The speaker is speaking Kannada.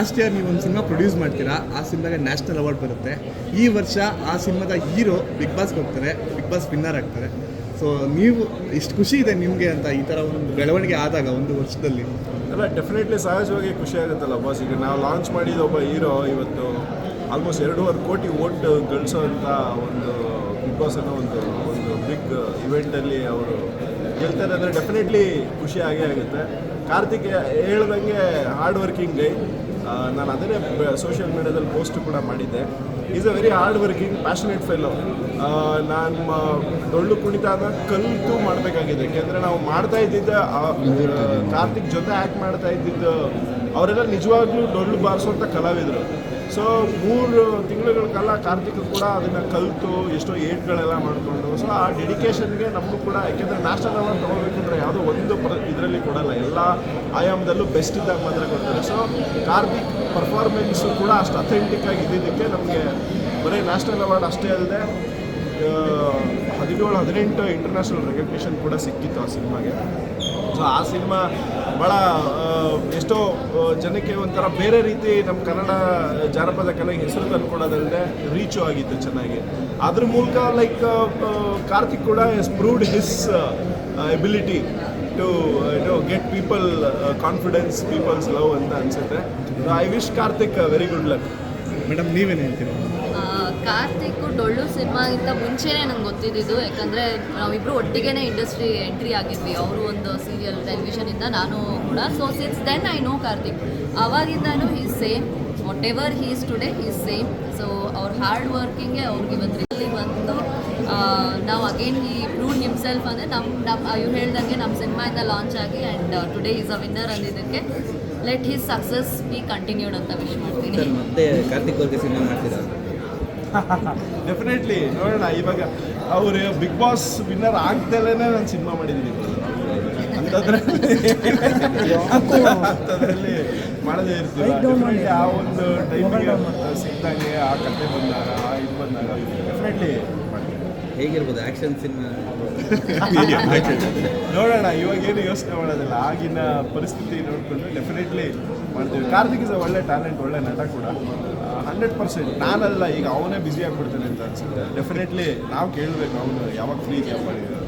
ಲಾಸ್ಟ್ ಇಯರ್ ನೀವು ಒಂದು ಸಿನಿಮಾ ಪ್ರೊಡ್ಯೂಸ್ ಮಾಡ್ತೀರಾ, ಆ ಸಿನಿಮಾಗೆ ನ್ಯಾಷನಲ್ ಅವಾರ್ಡ್ ಬರುತ್ತೆ. ಈ ವರ್ಷ ಆ ಸಿನಿಮಾದ ಹೀರೋ ಬಿಗ್ ಬಾಸ್ಗೆ ಹೋಗ್ತಾರೆ, ಬಿಗ್ ಬಾಸ್ ವಿನ್ನರ್ ಆಗ್ತಾರೆ. ಸೊ ನೀವು, ಇಷ್ಟು ಖುಷಿ ಇದೆ ನಿಮಗೆ ಅಂತ ಈ ಥರ ಒಂದು ಬೆಳವಣಿಗೆ ಆದಾಗ ಒಂದು ವರ್ಷದಲ್ಲಿ? ಅಲ್ಲ ಡೆಫಿನೆಟ್ಲಿ ಸಹಜವಾಗಿ ಖುಷಿ ಆಗುತ್ತಲ್ಲ ಬಾಸ್ ಈಗ ನಾವು ಲಾಂಚ್ ಮಾಡಿದ ಒಬ್ಬ ಹೀರೋ ಇವತ್ತು ಆಲ್ಮೋಸ್ಟ್ ಎರಡೂವರೆ ಕೋಟಿ ಓಟ್ ಅಂತ ಒಂದು ಬಿಗ್ ಬಾಸ್ ಅನ್ನೋ ಒಂದು ಒಂದು ಬಿಗ್ ಇವೆಂಟಲ್ಲಿ ಅವರು ಗೆಲ್ತಾರೆ ಅಂದರೆ ಡೆಫಿನೆಟ್ಲಿ ಖುಷಿ ಆಗೇ ಆಗುತ್ತೆ. ಕಾರ್ತಿಕ್ ಹೇಳ್ದಂಗೆ ಹಾರ್ಡ್ ವರ್ಕಿಂಗ್ ಗೈ ನಾನು ಅದನ್ನೇ ಸೋಷಿಯಲ್ ಮೀಡಿಯಾದಲ್ಲಿ ಪೋಸ್ಟ್ ಕೂಡ ಮಾಡಿದ್ದೆ. Is a very hard working passionate fellow ನಾನು ಡೊಳ್ಳು ಕುಣಿತಾನ ಕಲಿತು ಮಾಡಬೇಕಾಗಿದೆ. ಯಾಕೆಂದರೆ ನಾವು ಮಾಡ್ತಾ ಇದ್ದಿದ್ದ ಕಾರ್ತಿಕ್ ಜೊತೆ ಆ್ಯಕ್ಟ್ ಮಾಡ್ತಾ ಇದ್ದಿದ್ದು ಅವರೆಲ್ಲ ನಿಜವಾಗ್ಲೂ ಡೊಳ್ಳು ಬಾರಿಸುವಂಥ ಕಲಾವಿದರು. ಸೊ ಮೂರು ತಿಂಗಳುಗಳ ಕಾಲ ಕಾರ್ತಿಕ್ ಕೂಡ ಅದನ್ನು ಕಲಿತು ಎಷ್ಟೋ ಏಟ್ಗಳೆಲ್ಲ ಮಾಡಿಕೊಂಡು ಸೊ ಆ ಡೆಡಿಕೇಶನ್ಗೆ ನಮಗೂ ಕೂಡ, ಯಾಕೆಂದರೆ ನ್ಯಾಷನಲ್ ಅವಾರ್ಡ್ ಅಂದರೆ ಯಾವುದೋ ಒಂದು ಪ್ರ, ಇದರಲ್ಲಿ ಕೊಡಲ್ಲ. ಎಲ್ಲ ಆಯಾಮದಲ್ಲೂ ಬೆಸ್ಟ್ ಇದ್ದಾಗ ಮಾತ್ರ ಕೊಡ್ತಾರೆ. ಸೊ ಕಾರ್ತಿಕ್ ಪರ್ಫಾರ್ಮೆನ್ಸು ಕೂಡ ಅಷ್ಟು ಅಥೆಂಟಿಕ್ ಆಗಿ ಇದ್ದಿದ್ದಕ್ಕೆ ನಮಗೆ ಬರೀ ನ್ಯಾಷನಲ್ ಅವಾರ್ಡ್ ಅಷ್ಟೇ ಅಲ್ಲದೆ ಹದಿನೇಳು ಹದಿನೆಂಟು ಇಂಟರ್ನ್ಯಾಷನಲ್ ರೆಕಗ್ನಿಷನ್ ಕೂಡ ಸಿಕ್ಕಿತ್ತು ಆ ಸಿನಿಮಾಗೆ. ಸೊ ಆ ಸಿನಿಮಾ ಭಾಳ ಎಷ್ಟೋ ಜನಕ್ಕೆ ಒಂಥರ ಬೇರೆ ರೀತಿ ನಮ್ಮ ಕನ್ನಡ ಜಾನಪದ ಕಲೆಗೆ ಹೆಸರು ತಂದುಕೊಡೋದಲ್ಲದೆ ರೀಚು ಆಗಿತ್ತು ಚೆನ್ನಾಗಿ. ಅದ್ರ ಮೂಲಕ ಲೈಕ್ ಕಾರ್ತಿಕ್ ಕೂಡ has proved his ability to to get people confidence people's love ಅಂತ ಅನಿಸುತ್ತೆ. I wish Karthik very good luck madam ನೀವೇನು ಹೇಳ್ತೀರಾ? ಕಾರ್ತಿಕ್ ಡೊಳ್ಳು ಸಿನಿಮಾಗಿಂತ ಮುಂಚೆನೇ ನಂಗೆ ಗೊತ್ತಿದ್ದಿದ್ದು. ಯಾಕಂದರೆ ನಾವಿಬ್ಬರು ಒಟ್ಟಿಗೆನೇ ಇಂಡಸ್ಟ್ರಿ ಎಂಟ್ರಿ ಆಗಿದ್ವಿ. ಅವರು ಒಂದು ಸೀರಿಯಲ್ ಟೆಲಿವಿಷನಿಂದ ನಾನು ಕೂಡ. So since then I know Karthik ಅವಾಗಿಂದನೂ is same whatever he's today is same so ಅವ್ರ ಹಾರ್ಡ್ ವರ್ಕಿಂಗೇ ಅವ್ರಿಗೆ ಇವತ್ತು ಇಲ್ಲಿ ಬಂದು ನಾವು ಅಗೇನ್ ಈ ಪ್ರೂವ್ ಹಿಮ್ಸೆಲ್ಫ್ ಅಂದರೆ ನಮ್ಮ ನಮ್ಮ ಇವ್ರು ಹೇಳ್ದಂಗೆ ನಮ್ಮ ಸಿನಿಮಾಯಿಂದ ಲಾಂಚ್ ಆಗಿ and today is a winner ಅಂದಿದ್ದಕ್ಕೆ let his success be continued ಅಂತ ವಿಶ್ ಮಾಡ್ತೀನಿ. ಮತ್ತೆ ಕಾರ್ತಿಕ್ ಅವ್ರಿಗೆ ಸಿನಿಮಾ ಮಾಡ್ತೀರಾ? ಡೆಫಿನೆಟ್ಲಿ ನೋಡೋಣ ಇವಾಗ ಅವರು ಬಿಗ್ ಬಾಸ್ ವಿನ್ನರ್ ಆಗ್ದಲೇ ನಾನು ಸಿನಿಮಾ ಮಾಡಿದ್ದೀನಿ ಅಂಥದ್ರಲ್ಲಿ ಅಂಥದ್ರಲ್ಲಿ ಮಾಡದೇ ಇರ್ತೀವಿ ಡೆಫಿನೆಟ್ಲಿ ಆ ಒಂದು ಟೈಮಿಗೆ ಸಿಕ್ಕಿದಂಗೆ ಆ ಕತೆ ಬಂದಾಗ ಇದು ಬಂದಾಗ ಡೆಫಿನೆಟ್ಲಿ ಹೇಗಿರ್ಬೋದು? ಆಕ್ಷನ್ ಸಿನಿಮಾ ನೋಡೋಣ ಇವಾಗ ಏನು ಯೋಚನೆ ಮಾಡೋದಿಲ್ಲ. ಆಗಿನ ಪರಿಸ್ಥಿತಿ ನೋಡಿಕೊಂಡು ಡೆಫಿನೆಟ್ಲಿ ಮಾಡ್ತೀವಿ. ಕಾರ್ತಿಕ್ ಇಸ್ ಒಳ್ಳೆ ಟ್ಯಾಲೆಂಟ್ ಒಳ್ಳೆ ನಟ ಕೂಡ. ಹಂಡ್ರೆಡ್ ಪರ್ಸೆಂಟ್ ನಾನಲ್ಲ ಈಗ ಅವನೇ ಬ್ಯುಸಿ ಆಗಿಬಿಡ್ತಾನೆ ಅಂತ ಅನ್ಸುತ್ತೆ. ಡೆಫಿನೆಟ್ಲಿ ನಾವು ಕೇಳಬೇಕು ಅವನು ಯಾವಾಗ ಫ್ರೀ ಇದೆಯಪ್ಪ ನೀನು